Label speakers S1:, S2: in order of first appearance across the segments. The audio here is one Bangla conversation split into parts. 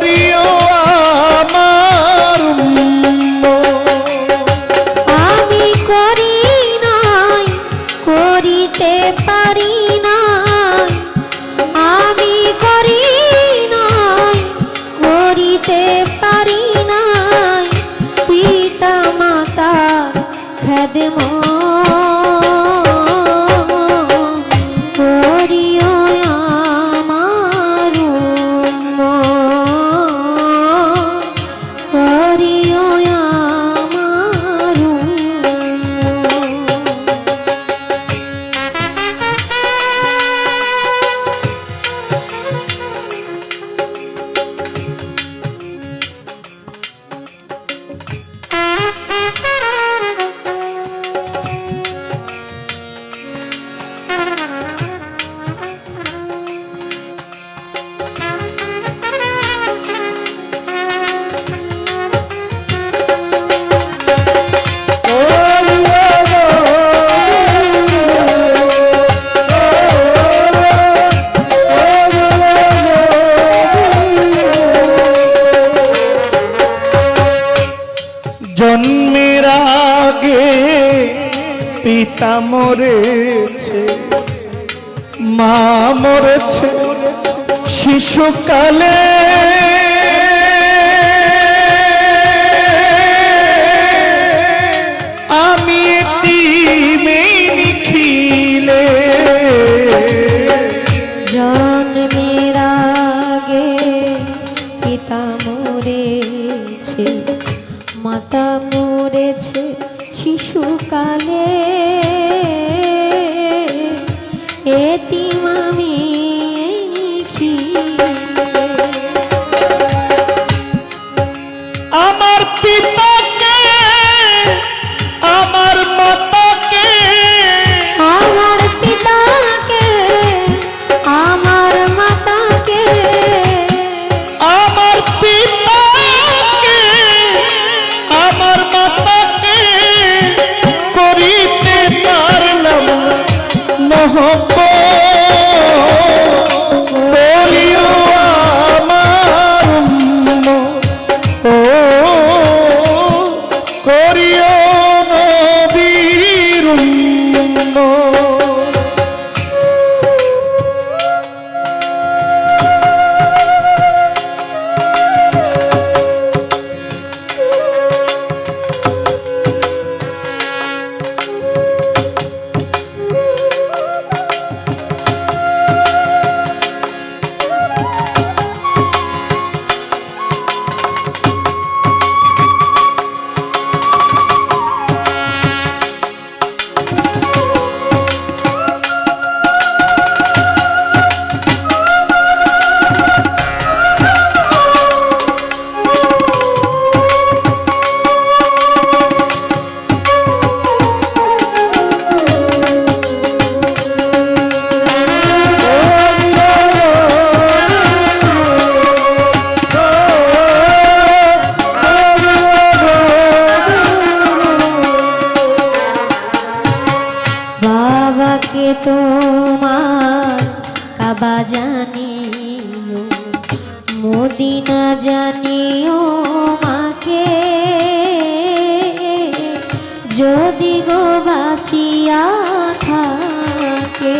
S1: glory. পিতা
S2: মরেছে মা মরেছে শিশুকালে। আমি
S1: কাবাকে তোমার কাবা জানিও মদিনা জানিও মাকে। যদি গো বাঁচিয়া থাকে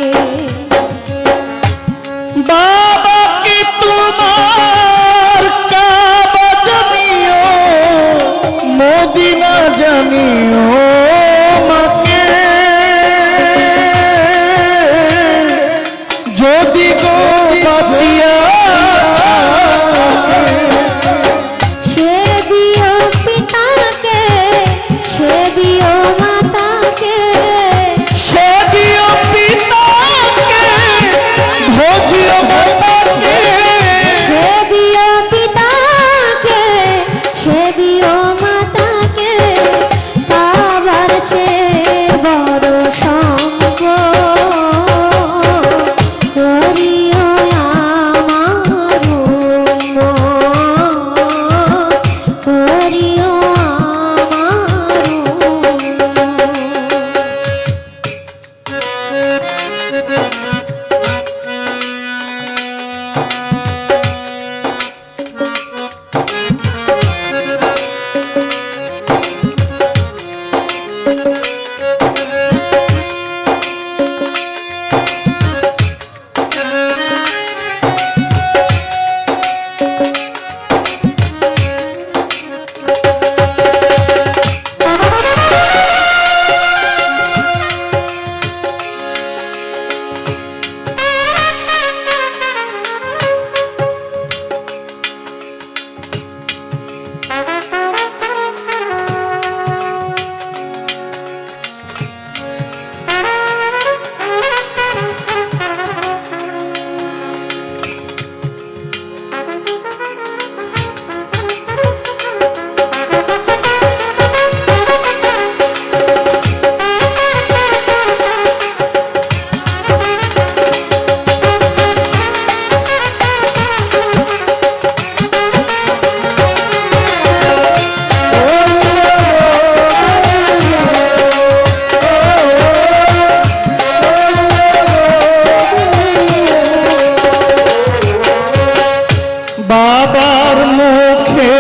S1: বাবার মুখে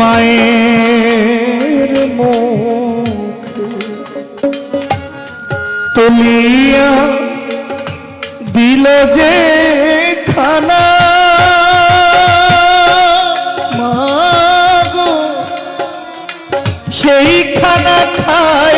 S1: মায়ের মুখে।
S2: তুলিয়া দিল যে খানা। সেই খানা খায়